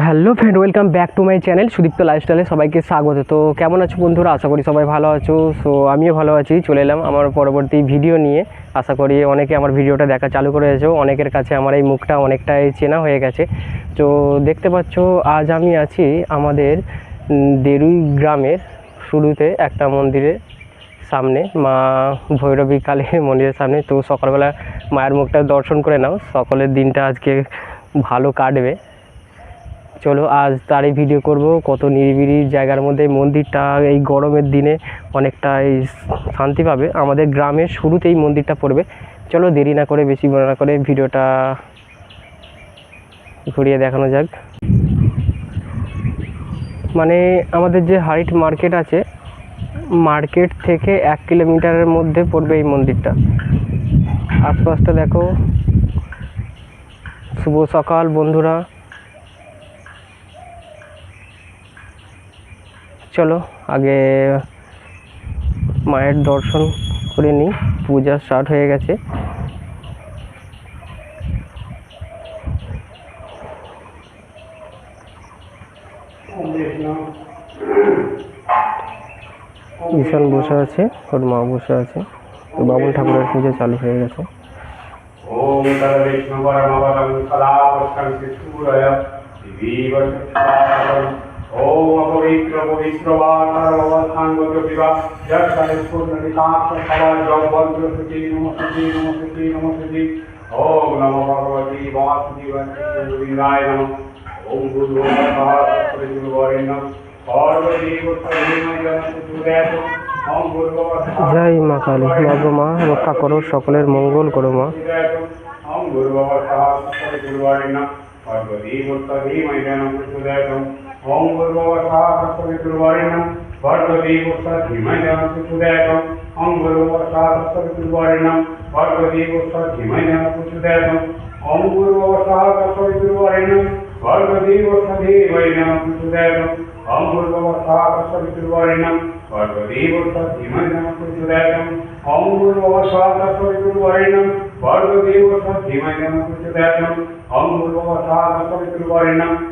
Hello friend welcome back to my channel Sudipta লাইফস্টাইলে সবাইকে স্বাগত। তো কেমন আছো বন্ধুরা? আশা করি সবাই ভালো আছো। সো আমিও ভালো আছি, চলে এলাম আমার পরবর্তী ভিডিও নিয়ে। আশা করি অনেকে আমার ভিডিওটা দেখা চালু করেছ, অনেকের কাছে আমার এই মুখটা অনেকটাই চেনা হয়ে গেছে। তো, দেখতে পাচ্ছ, আজ আমি আছি আমাদের দেরুই গ্রামের শুরুতে একটা মন্দিরে সামনে, মা ভৈরবী কালী মন্দিরের সামনে। তো, সকালবেলা মায়ের মুখটা দর্শন করে নাও, সকলের দিনটা আজকে ভালো কাটবে। চলো আজ তারই ভিডিও করব। কত নিরিবিলি জায়গার মধ্যে মন্দিরটা, এই গরমের দিনে অনেকটাই শান্তি পাবে। আমাদের গ্রামের শুরুতেই মন্দিরটা পড়বে। চলো দেরি না করে, বেশি বড় না করে ভিডিওটা ঘুরিয়ে দেখানো যাক। মানে আমাদের যে হাইট মার্কেট আছে, মার্কেট থেকে এক কিলোমিটারের মধ্যে পড়বে এই মন্দিরটা। আশপাশটা দেখো। শুভ সকাল বন্ধুরা। চলো, আগে মায়ের দর্শন করে নিই। পূজা স্টার্ট হয়ে গেছে। ঈশান বসে আছে, ওর মা বসে আছে। তো বাবুল ঠাকুরের পুজো চালু হয়ে গেছে। সদা দিবি ॐ अपवित्र पवित्रवासर्वसाङ्गोपिवा यक्षनिष्पुर्णनिकाक्षसवाजवन्त्रसुति नमस्ति नमस्ति नमस्ति ॐ नमो भगवती वासुदेवाय नमः ॐ गुरुवरेण्यं सर्वदेवतमेव ॐ गुरुवः জয় মা কালী মা গো মা রক্ষা করো সকলের মঙ্গল করো মা ओम गुरुवार सहस्र गुरुवारिण भगवती मुत्तरी मैदानं प्रचोदयतम् ओम गुरुवार ओम गुरुवासादस्तवितुर्वाणिन भगवती पुस्तक धीमयां सुचुदायकम् ओम गुरुवासादस्तवितुर्वाणिन भगवती पुस्तक धीमयां सुचुदायकम् ओम गुरुवासादस्तवितुर्वाणिन भगवती पुस्तक धीमयां सुचुदायकम् ओम गुरुवासादस्तवितुर्वाणिन भगवती पुस्तक धीमयां सुचुदायकम् ओम गुरुवासादस्तवितुर्वाणिन भगवती पुस्तक धीमयां सुचुदायकम् ओम गुरुवासादस्तवितुर्वाणिन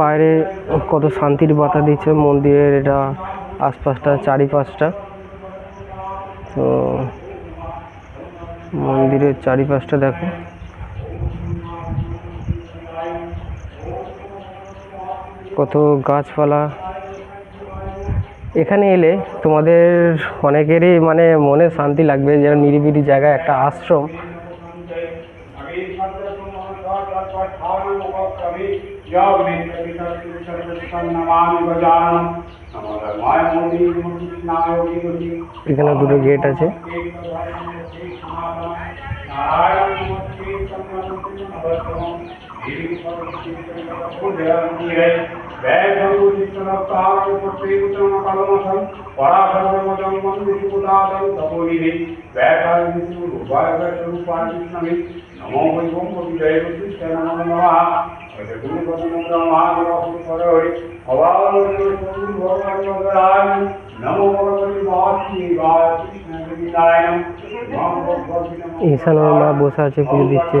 বাইরে কত শান্তির বাতা দিচ্ছে মন্দিরের, এটা আশপাশটা, চারিপাশটা। তো মন্দিরের চারিপাশটা দেখো। কত গাছপালা। এখানে এলে তোমাদের অনেকেরই মানে মনে শান্তি লাগবে যেন নিরিবিলি জায়গায় একটা আশ্রম। এখানে দুটো গেট আছে। নমো বৈভম কবি জয় কৃষ্ণ নমো নমঃ ঈশানের মা বসে আছে পুজো দিচ্ছে।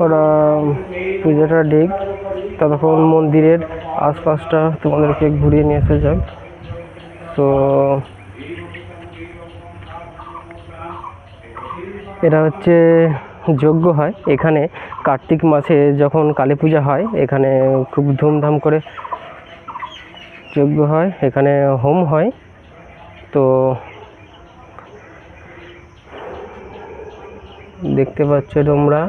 ওরা পুজোটা ডিগ ততক্ষণ মন্দিরের আশপাশটা তোমাদেরকে ঘুরিয়ে নিয়ে আসা যাক। তো, এটা হচ্ছে যজ্ঞ হয়। এখানে কার্তিক মাসে যখন কালী পূজা হয়, এখানে খুব ধুমধাম করে যজ্ঞ হয়। এখানে হোম হয়। তো দেখতে পাচ্ছ তোমরা।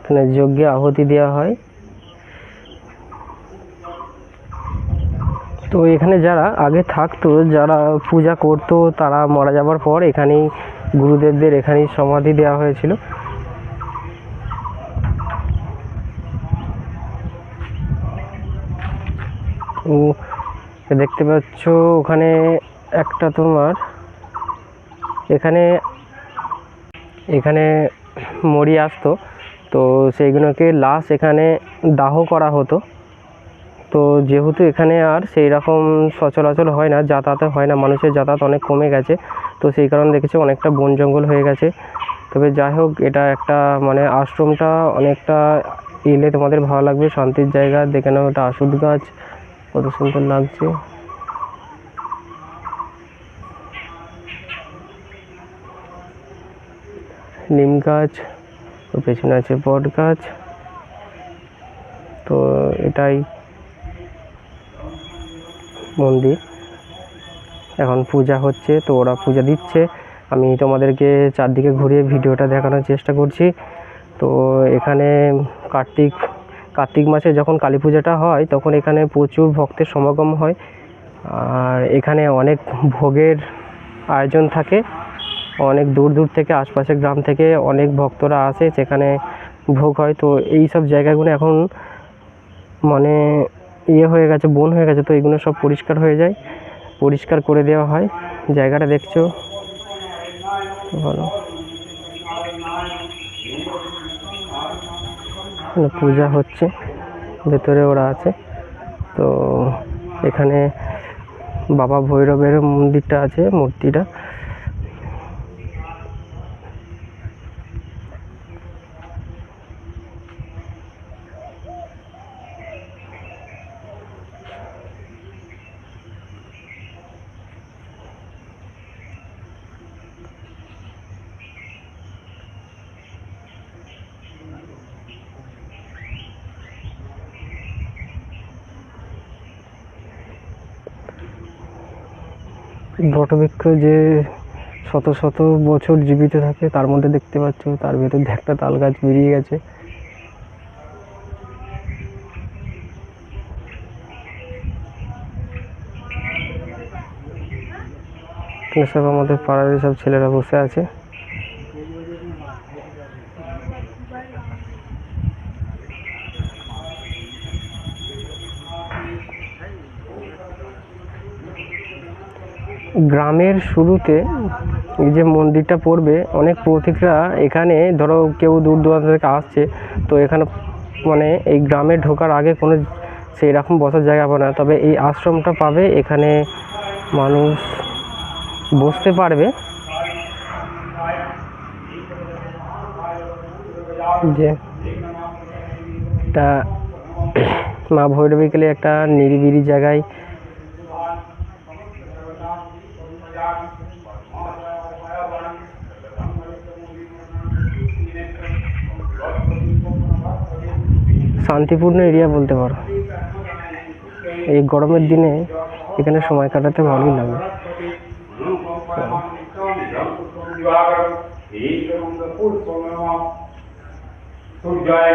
এখানে যজ্ঞে আহুতি দেওয়া হয়। তো এখানে যারা আগে থাকতো, যারা পূজা করতো, তারা মারা যাবার পর এখানেই গুরুদেবদের এখানেই সমাধি দেওয়া হয়েছিল। দেখতে পাচ্ছ ওখানে একটা তোমার এখানে এখানে মরি আসতো। তো সেইগুলোকে লাশ এখানে দাহ করা হতো। তো যেহেতু এখানে আর সেই রকম সচরাচর হয় না, যাতায়াত হয় না, মানুষের যাতায়াত অনেক কমে গেছে। তো সেই কারণে দেখেছি অনেকটা বন জঙ্গল হয়ে গেছে। তবে যাই হোক, এটা একটা মানে আশ্রমটা অনেকটা এলে তোমাদের ভালো লাগবে, শান্তির জায়গা, দেখে নাও ওটা আশুদ গাছ, কত সুন্দর লাগছে। নিম গাছ ওর পেছনে আছে বট গাছ, তো এটাই মন্দির। এখন পূজা হচ্ছে, তো ওরা পূজা দিচ্ছে। আমি তোমাদেরকে চারদিকে ঘুরিয়ে ভিডিওটা দেখানোর চেষ্টা করছি। তো এখানে কার্তিক কার্তিক মাসে যখন কালী পূজাটা হয়, তখন এখানে প্রচুর ভক্তের সমাগম হয়। আর এখানে অনেক ভোগের আয়োজন থাকে। অনেক দূর দূর থেকে, আশপাশের গ্রাম থেকে অনেক ভক্তরা আসে সেখানে ভোগ হয়। তো এই সব জায়গাগুলো এখন মানে ইয়ে হয়ে গেছে, বন হয়ে গেছে, তো এগুলো সব পরিষ্কার হয়ে যায়। পরিষ্কার করে দেওয়া হয়। জায়গাটা দেখছ? ভালো পূজা হচ্ছে, ভেতরে ওরা আছে। তো এখানে বাবা ভৈরবের মন্দিরটা আছে, মূর্তিটা। বটবৃক্ষ যে শত শত বছর জীবিত থাকে, তার মধ্যে দেখতে পাচ্ছ তার ভেতর দিয়ে একটা তাল গাছ বেরিয়ে গেছে। আমাদের পাড়ার সব ছেলেরা বসে আছে। গ্রামের শুরুতে এই যে মন্দিরটা পড়বে, অনেক পথিকরা এখানে, ধরো কেউ দূর দূরান্ত থেকে আসছে, তো এখানে মানে এই গ্রামে ঢোকার আগে কোনো সেই রকম বসার জায়গা পাবে না। তবে এই আশ্রমটা পাবে, এখানে মানুষ বসতে পারবে। যে একটা মা ভৈরবী গেলে একটা নিরিবিলি জায়গায় শান্তিপূর্ণ এরিয়া বলতে পারো। এই গরমের দিনে এখানে সময় কাটাতে ভালোই লাগে। সূর্যায়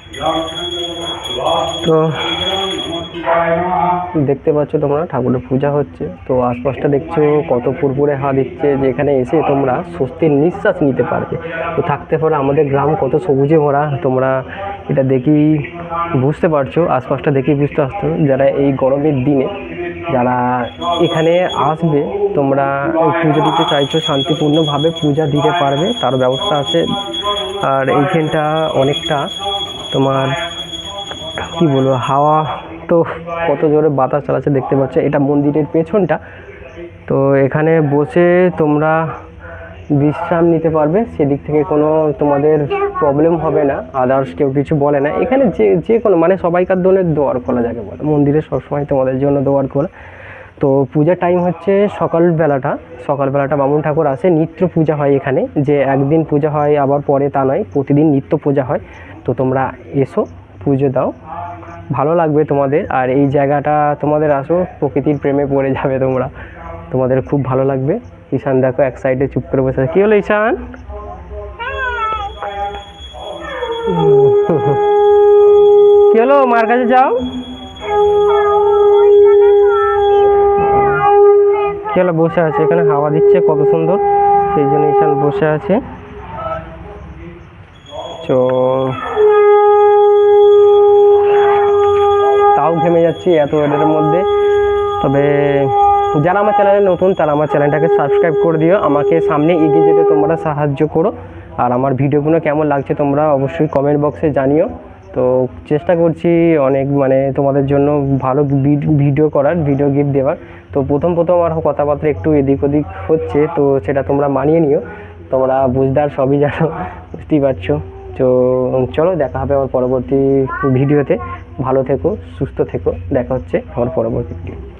তো দেখতে পাচ্ছ তোমরা, ঠাকুরের পূজা হচ্ছে। তো আশপাশটা দেখছ, কত পুরপুরে হা দিচ্ছে যে এখানে এসে তোমরা স্বস্তির নিঃশ্বাস নিতে পারবে। তো থাকতে পারো, আমাদের গ্রাম কত সবুজে ভরা, তোমরা এটা দেখেই বুঝতে পারছ, আশপাশটা দেখেই বুঝতে পারছ। যারা এই গরমের দিনে, যারা এখানে আসবে, তোমরা পুজো দিতে চাইছো, শান্তিপূর্ণভাবে পূজা দিতে পারবে, তার ব্যবস্থা আছে। আর এইখানটা অনেকটা তোমার কি বলব, হাওয়া তো কত জোরে বাতাস চালাচ্ছে দেখতে পাচ্ছ, এটা মন্দিরের পেছনটা। তো এখানে বসে তোমরা বিশ্রাম নিতে পারবে, সেদিক থেকে কোনো তোমাদের প্রবলেম হবে না আদার্স কেউ কিছু বলে না। এখানে যে যে কোনো মানে সবাইকার দোনের দোয়ার খোলা যাকে বলে, মন্দিরে সবসময় তোমাদের জন্য দোয়ার খোলা। তো পূজার টাইম হচ্ছে সকালবেলাটা। সকালবেলাটা বামুন ঠাকুর আসে নিত্য পূজা হয় এখানে। যে একদিন পূজা হয় আবার পরে তা নয় প্রতিদিন নিত্য পূজা হয়। তো তোমরা এসো পুজো দাও। ভালো লাগবে তোমাদের। আর এই জায়গাটা তোমাদের আসো প্রকৃতির প্রেমে পড়ে যাবে তোমরা। তোমাদের খুব ভালো লাগবে। ঈশান দেখো এক সাইডে চুপ করে বসে কী হলো ঈশান? কী হলো? মার কাছে যাও। কী বসে আছে, এখানে হাওয়া দিচ্ছে, কত সুন্দর। সেই জন্য ঈশান বসে আছে। তো, তাও ঘেমে যাচ্ছি, এত ওয়েদারের মধ্যে। তবে যারা আমার চ্যানেলে নতুন, তারা আমার চ্যানেলটাকে সাবস্ক্রাইব করে দিও। আমাকে সামনে এগিয়ে যেতে তোমরা সাহায্য করো। আর আমার ভিডিওগুলো কেমন লাগছে তোমরা অবশ্যই কমেন্ট বক্সে জানিও। তো চেষ্টা করছি অনেক মানে তোমাদের জন্য ভালো ভিড- ভিডিও করার ভিডিও গিফট দেওয়ার। তো প্রথম প্রথম আর কথাবার্তা একটু এদিক ওদিক হচ্ছে, তো সেটা তোমরা মানিয়ে নিও। তোমরা বুঝদার সবই জানো, বুঝতেই পারছ। তো চলো দেখা হবে আমার পরবর্তী ভিডিওতে ভালো থেকো, সুস্থ থেকো, দেখা হচ্ছে আমার পরবর্তী ভিডিও